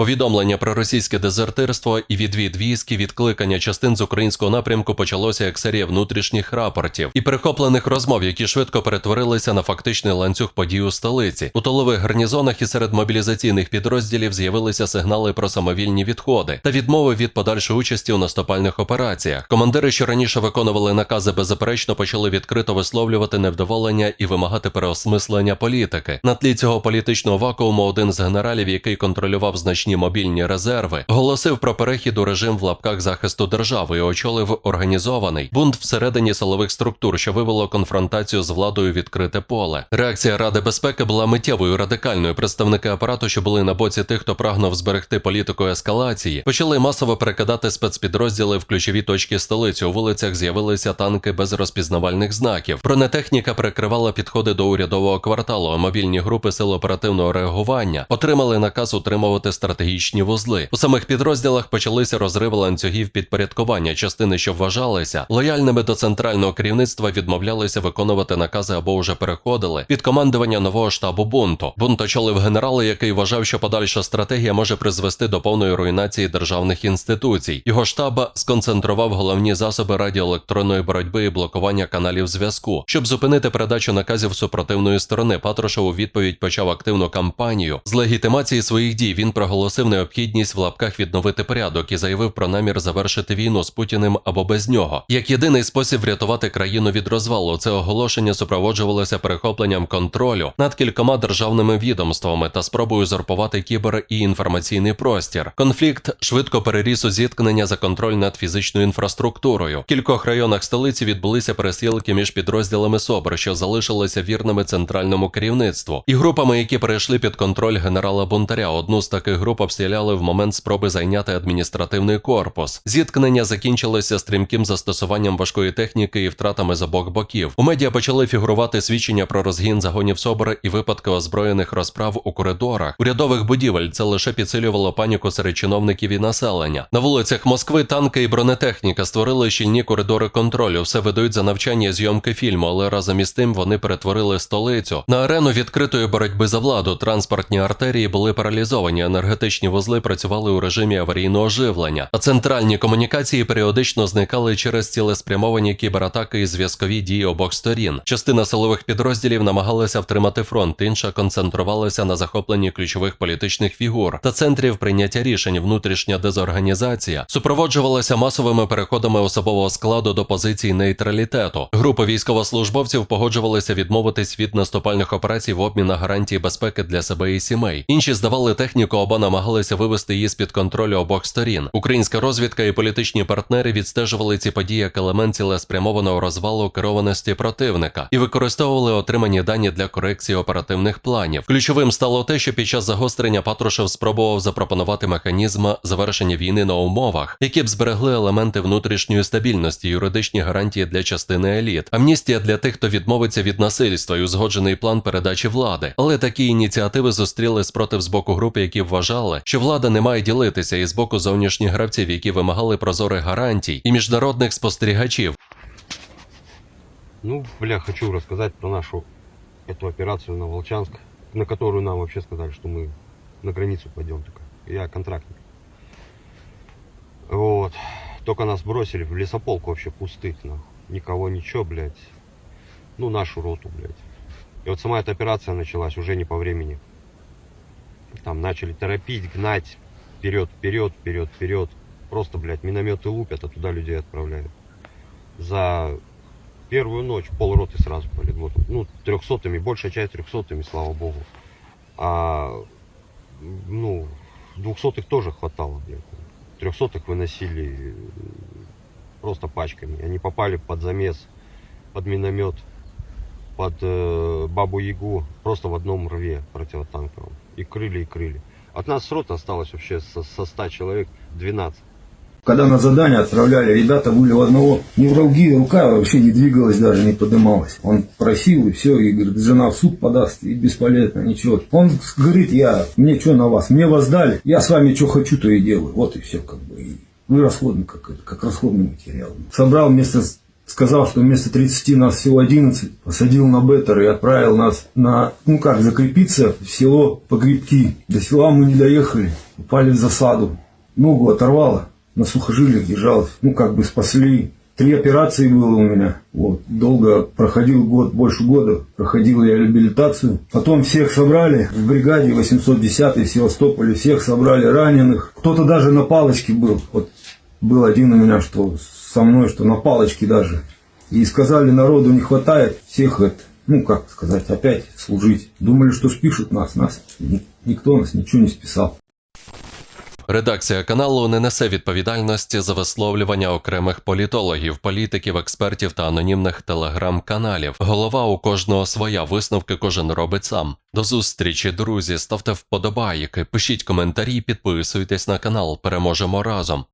Повідомлення про російське дезертирство і відвід військ і відкликання частин з українського напрямку почалося як серія внутрішніх рапортів і перехоплених розмов, які швидко перетворилися на фактичний ланцюг подій у столиці. У тилових гарнізонах і серед мобілізаційних підрозділів з'явилися сигнали про самовільні відходи та відмови від подальшої участі у наступальних операціях. Командири, що раніше виконували накази, беззаперечно почали відкрито висловлювати невдоволення і вимагати переосмислення політики. На тлі цього політичного вакууму один з генералів, який контролював значні мобільні резерви, оголосив про перехід у режим в лапках захисту держави і очолив організований бунт всередині силових структур, що вивело конфронтацію з владою відкрите поле. Реакція Ради безпеки була миттєвою радикальною. Представники апарату, що були на боці тих, хто прагнув зберегти політику ескалації, почали масово перекидати спецпідрозділи в ключові точки столиці. У вулицях з'явилися танки без розпізнавальних знаків. Бронетехніка перекривала підходи до урядового кварталу. а Мобільні групи сил оперативного реагування отримали наказ утримувати стратегічні вузли. У самих підрозділах почалися розриви ланцюгів підпорядкування. Частини, що вважалися лояльними до центрального керівництва, відмовлялися виконувати накази або вже переходили під командування нового штабу бунту. Бунт очолив генерала, який вважав, що подальша стратегія може призвести до повної руйнації державних інституцій. Його штаб сконцентрував головні засоби радіоелектронної боротьби і блокування каналів зв'язку, щоб зупинити передачу наказів супротивної сторони. Патрушев у відповідь почав активну кампанію з легітимації своїх дій. Він проголосив необхідність в лапках відновити порядок і заявив про намір завершити війну з Путіним або без нього. Як єдиний спосіб врятувати країну від розвалу, це оголошення супроводжувалося перехопленням контролю над кількома державними відомствами та спробою зорпувати кібер і інформаційний простір. Конфлікт швидко переріс у зіткнення за контроль над фізичною інфраструктурою. В кількох районах столиці відбулися пересілки між підрозділами СОБР, що залишилися вірними центральному керівництву, і групами, які перейшли під контроль генерала Бунтаря. Одну з таких груп обстріляли в момент спроби зайняти адміністративний корпус. Зіткнення закінчилося стрімким застосуванням важкої техніки і втратами з обох боків. У медіа почали фігурувати свідчення про розгін загонів СОБР і випадки озброєних розправ у коридорах урядових будівель. Це лише підсилювало паніку серед чиновників і населення. На вулицях Москви танки і бронетехніка створили щільні коридори контролю. Все ведуть за навчання і зйомки фільму, але разом із тим вони перетворили столицю на арену відкритої боротьби за владу. Транспортні артерії були паралізовані, енергетичні вузли працювали у режимі аварійного живлення, а центральні комунікації періодично зникали через цілеспрямовані кібератаки і зв'язкові дії обох сторін. Частина силових підрозділів намагалася втримати фронт, інша концентрувалася на захопленні ключових політичних фігур та центрів прийняття рішень. Внутрішня дезорганізація супроводжувалася масовими переходами особового складу до позицій нейтралітету. Групи військовослужбовців погоджувалися відмовитись від наступальних операцій в обмін на гарантії безпеки для себе і сімей. Інші здавали техніку або намагалися вивести її з під контролю обох сторін. Українська розвідка і політичні партнери відстежували ці події як елемент цілеспрямованого розвалу керованості противника і використовували отримані дані для корекції оперативних планів. Ключовим стало те, що під час загострення Патрушев спробував запропонувати механізм завершення війни на умовах, які б зберегли елементи внутрішньої стабільності, юридичні гарантії для частини еліт, амністія для тих, хто відмовиться від насильства і узгоджений план передачі влади. Але такі ініціативи зустріли спротив з боку групи, які вважали, що влада не має ділитися, і з боку зовнішніх гравців, які вимагали прозорих гарантій і міжнародних спостерігачів. Ну, бля, хочу рассказать про нашу эту операцию на Волчанск, на которую нам вообще сказали, что мы на границу пойдем только. Я контрактник. Вот. Только нас бросили в лесополку вообще пустых, нахуй. Никого, ничего, блядь. Ну, нашу роту, блядь. И вот сама эта операция началась уже не по времени. Там начали торопить, гнать. Вперед, вперед, вперед, вперед. Просто, блядь, минометы лупят, а туда людей отправляют. За первую ночь полроты сразу полегло. Ну, трехсотыми, большая часть трехсотыми, слава богу. А, ну, двухсотых тоже хватало, блядь. Трехсотых выносили просто пачками. Они попали под замес, под миномет, под э, Бабу-Ягу, просто в одном рве противотанковом. И крыли, и крыли. От нас с роты осталось вообще со, со 100 человек 12. Когда на задание отправляли, ребята были у одного невралгия, рука вообще не двигалась даже, не поднималась. Он просил и все, и говорит, жена в суд подаст, и бесполезно, ничего. Он говорит, я, мне что на вас, мне вас дали, я с вами что хочу, то и делаю. Вот и все как бы. Вы расходный, как, как расходный материал. Собрал вместо сказал, что вместо 30 нас всего 11, посадил на беттер и отправил нас на, ну как, закрепиться в село Погребки. До села мы не доехали, упали в засаду. Ногу оторвало, на сухожилиях держалось. Ну как бы спасли. Три операции было у меня. Вот. Долго проходил год, больше года. Проходил я реабилитацию. Потом всех собрали в бригаде 810 в Севастополе. Всех собрали раненых. Кто-то даже на палочке был. Вот был один у меня, что со мной, что на палочке даже. И сказали, народу не хватает всех это, ну как сказать, опять служить. Думали, что спишут нас, нас. ни- Никто нас ничего не списал. Редакція каналу не несе відповідальності за висловлювання окремих політологів, політиків, експертів та анонімних телеграм-каналів. Голова у кожного своя висновки кожен робить сам. До зустрічі, друзі. Ставте вподобайки, пишіть коментарі, підписуйтесь на канал. Переможемо разом.